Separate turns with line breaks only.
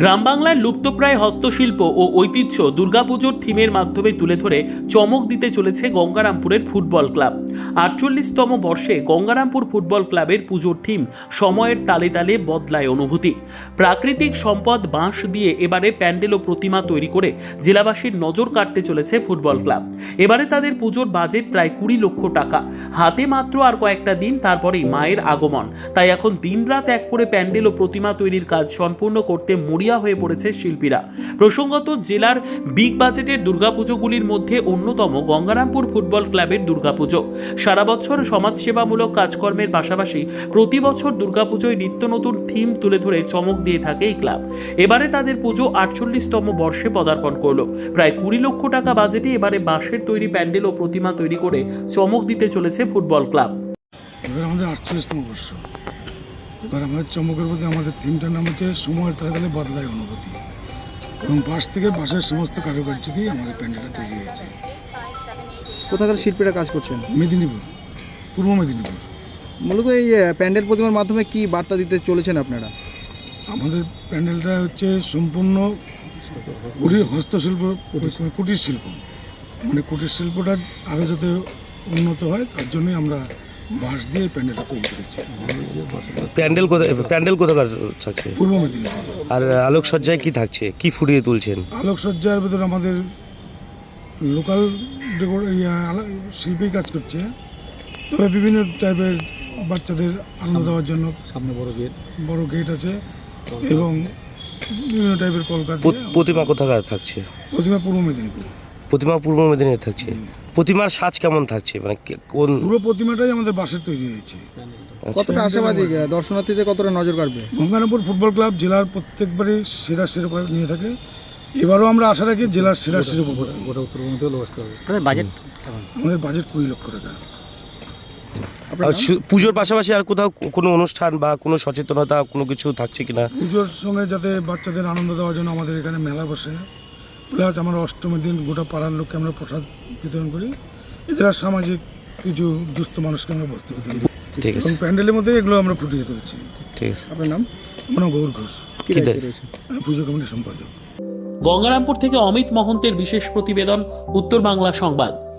গ্রাম বাংলার লুপ্তপ্রায় হস্তশিল্প ও ঐতিহ্য দুর্গাপুজোর থিমের মাধ্যমে তুলে ধরে চমক দিতে চলেছে গঙ্গারামপুরের ফুটবল ক্লাব। আটচল্লিশতম বর্ষে গঙ্গারামপুর ফুটবল ক্লাবের পুজোর থিম সময়ের তালে তালে বদলায় অনুভূতি। প্রাকৃতিক সম্পদ বাঁশ দিয়ে এবারে প্যান্ডেল ও প্রতিমা তৈরি করে জেলাবাসীর নজর কাটতে চলেছে ফুটবল ক্লাব। এবারে তাদের পুজোর বাজেট প্রায় কুড়ি লক্ষ টাকা। হাতে মাত্র আর কয়েকটা দিন তারপরেই মায়ের আগমন। তাই এখন দিনরাত এক করে প্যান্ডেল ও প্রতিমা তৈরির কাজ সম্পূর্ণ করতে মরিয়া হয়ে পড়েছে শিল্পীরা। প্রসঙ্গত জেলার বিগ বাজেটের দুর্গাপুজোগুলির মধ্যে অন্যতম গঙ্গারামপুর ফুটবল ক্লাবের দুর্গাপুজো। সারা বছর সমাজসেবামূলক কাজকর্মের পাশাপাশি প্রতি বছর দুর্গাপুজোয় নিত্য নতুন থিম তুলে ধরে চমক দিয়ে থাকে এই ক্লাব। এবারে তাদের পুজো আটচল্লিশতম বর্ষে পদার্পণ করল। প্রায় কুড়ি লক্ষ টাকা বাজেটে এবারে বাঁশের তৈরি প্যান্ডেল ও প্রতিমা তৈরি করে চমক দিতে চলেছে ফুটবল ক্লাব।
এবার আমাদের আটচল্লিশতম বর্ষ। এবার আমাদের চমকের মধ্যে আমাদের থিমটার নাম হচ্ছে সময়ের তালে তালে বদলায় অনুভূতি। এবং বাঁশ থেকে বাঁশের সমস্ত কারুকার্য দিয়ে আমাদের প্যান্ডেলটা তৈরি হয়েছে।
কোথাকার শিল্পীরা কাজ করছেন?
মেদিনীপুর পূর্ব মেদিনীপুর।
মূলত এই প্যান্ডেল প্রতিমার মাধ্যমে কি বার্তা দিতে চলেছেন আপনারা?
আমাদের প্যান্ডেলটা হচ্ছে সম্পূর্ণ কুটির হস্তশিল্প কুটির শিল্প। মানে কুটির শিল্পটা আরও যাতে উন্নত হয় তার জন্যই আমরা বাঁশ দিয়ে প্যান্ডেলটা তৈরি করেছি।
প্যান্ডেল কোথায় প্যান্ডেল কোথাকার থাকছে?
পূর্ব মেদিনীপুর।
আর আলোকসজ্জায় কি থাকছে? কি ফুটিয়ে তুলছেন?
আলোকসজ্জার ভেতরে আমাদের লোকাল শিল্পী কাজ করছে। তবে বিভিন্ন টাইপের বাচ্চাদের আনন্দ দেওয়ার জন্য সামনে বড় গেট। বড় গেট আছে এবং বিভিন্ন টাইপের কলকাতা
প্রতিমা কোথাকার থাকছে?
প্রতিমা পূর্ব মেদিনীপুর।
প্রতিমা পূর্ব মেদিনীপুর থাকছে। প্রতিমার সাজ কেমন থাকছে? মানে কে- কোন
পুরো প্রতিমাটাই আমাদের বাসের তৈরি হয়েছে।
কতটা আশাবাদী দর্শনার্থীদের কতটা নজর কাটবে
গঙ্গারামপুর ফুটবল ক্লাব জেলার প্রত্যেকবারই সেরা শিরোপা নিয়ে থাকে। এবারও আমরা আশা রাখি জেলার সেরা শিরোপা পাবো।
বাজেট
আমাদের বাজেট কুড়ি লক্ষ টাকা।
আপনার
আর
নাম?
শু- পুজোর পাশাপাশি আর কোথাও কোনো অনুষ্ঠান বা কোনো সচেতনতা কোনো কিছু থাকছে কিনা?
পুজোর সঙ্গে যাতে বাচ্চাদের আনন্দ দেওয়ার জন্য আমাদের এখানে মেলা বসে। প্লাস আমরা অষ্টমীর দিন গোটা পাড়ার লোককে আমরা প্রসাদ বিতরণ করি। এছাড়া সামাজিক কিছু দুস্থ মানুষকে আমরা বস্তু বিতরণ করি।
ঠিক আছে।
এবং প্যান্ডেলের মধ্যে এগুলো আমরা ফুটিয়ে তুলছি।
ঠিক আছে।
আপনার নাম?
আমার নাম গৌর ঘোষ। পুজো কমিটির সম্পাদক।
গঙ্গারামপুর থেকে অমিত মহন্তের বিশেষ প্রতিবেদন উত্তর বাংলা সংবাদ।